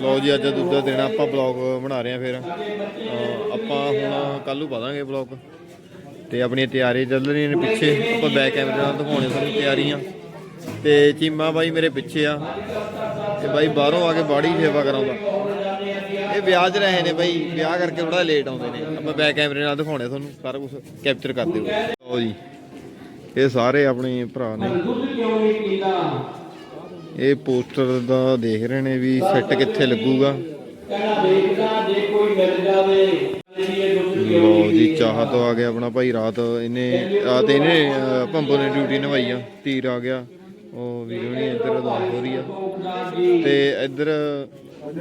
ਲਓ ਜੀ ਅੱਜ ਦੂਜਾ ਦਿਨ ਆ, ਆਪਾਂ ਬਲੌਗ ਬਣਾ ਰਹੇ ਆ ਫਿਰ। ਅਹ ਆਪਾਂ ਹੁਣ ਕੱਲ ਨੂੰ ਪਾਵਾਂਗੇ ਬਲੌਗ ਤੇ ਆਪਣੀਆਂ ਤਿਆਰੀਆਂ ਚੱਲ ਰਹੀਆਂ ਨੇ ਪਿੱਛੇ ਆਪਾਂ ਬੈਕ ਕੈਮਰੇ ਨਾਲ ਦਿਖਾਉਣੇ ਤੁਹਾਨੂੰ ਤਿਆਰੀਆਂ। ਤੇ ਚੀਮਾ ਬਾਈ ਮੇਰੇ ਪਿੱਛੇ ਆ। ਤੇ ਬਾਈ ਬਾਹਰੋਂ ਆ ਕੇ ਬਾੜੀ ਸੇਵਾ ਕਰਾਉਂਦਾ। ਇਹ ਵਿਆਹ 'ਚ ਰਹੇ ਨੇ ਬਾਈ ਵਿਆਹ ਕਰਕੇ ਥੋੜਾ ਲੇਟ ਆਉਂਦੇ ਨੇ। ਆਪਾਂ ਬੈਕ ਕੈਮਰੇ ਨਾਲ ਦਿਖਾਉਣੇ ਤੁਹਾਨੂੰ ਸਾਰਾ ਕੁਝ ਕੈਪਚਰ ਕਰਦੇ ਹੋਏ। ਲਓ ਜੀ ਇਹ ਸਾਰੇ ਆਪਣੇ ਭਰਾ ਨੇ। ਇਹ ਪੋਸਟਰ ਦਾ ਦੇਖ ਰਹੇ ਨੇ ਵੀ ਸੈੱਟ ਕਿੱਥੇ ਲੱਗੂਗਾ। ਲਓ ਜੀ ਚਾਹ ਤੋਂ ਆ ਗਿਆ ਆਪਣਾ ਭਾਈ ਰਾਤ ਇਹਨੇ ਰਾਤ ਇਹਨੇ ਅਹ, ਭੰਬੋ ਨੇ ਡਿਊਟੀ ਨਿਭਾਈ ਆ ਤੀਰ ਆ ਗਿਆ। ਉਹ ਵੀਡੀਓ ਨਹੀਂ ਇੱਧਰ ਦਾ ਹੋ ਰਹੀ ਆ। ਤੇ ਇੱਧਰ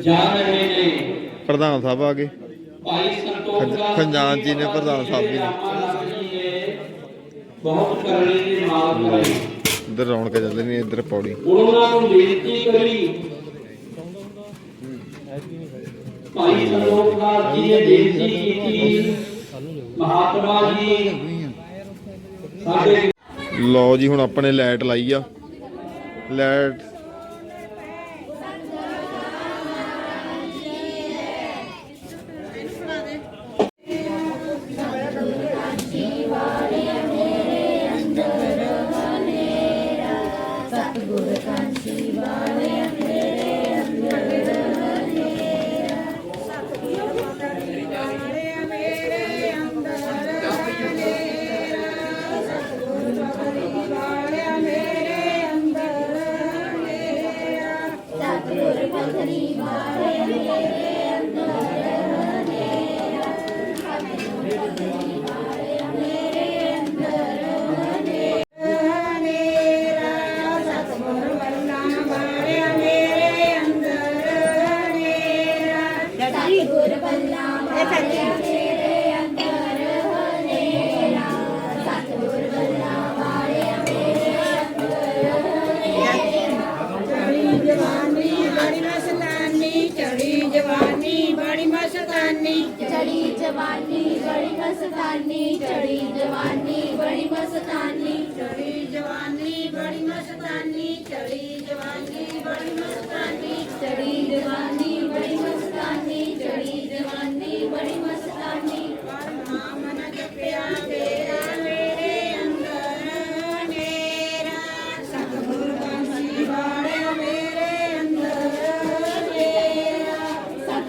ਜਾ ਰਹੇ ਨੇ ਪ੍ਰਧਾਨ ਸਾਹਿਬ ਆ ਗਏ। ਖੰਜਾਨ ਜੀ ਨੇ ਪ੍ਰਧਾਨ ਸਾਹਿਬ ਵੀ ਜੀ ਨੇ। ਬਹੁਤ ਕਰਨੇ ਦੇ ਮਾਲਕ ਰਹੇ ਇੱਧਰ ਰੌਣਕ ਚੱਲ ਰਹੀ ਨੇ ਇੱਧਰ ਪੌੜੀ। ਉਹਨਾਂ ਨੂੰ ਬੇਨਤੀ ਕਰੀ ਭਾਈ ਸੰਤੋਖ ਦਾਸ ਜੀ ਨੇ ਬੇਨਤੀ ਕੀਤੀ। ਮਹਾਤਮਾ ਜੀ ਸਾਡੇ ਲਓ ਜੀ ਹੁਣ ਆਪਣੇ ਲਾਈਟ ਲਾਈ ਆ। ਲਾਈਟ। ਮਸਤਾਨੀ ਚੜੀ ਜਵਾਨੀ ਬੜੀ ਮਸਤਾਨੀ ਚੜੀ ਜਵਾਨੀ ਬੜੀ ਮਸਤਾਨੀ ਚੜੀ ਜਵਾਨੀ ਬੜੀ ਮਸਤਾਨੀ ਚੜੀ ਜਵਾਨੀ ਬੜੀ ਮਸਤਾਨੀ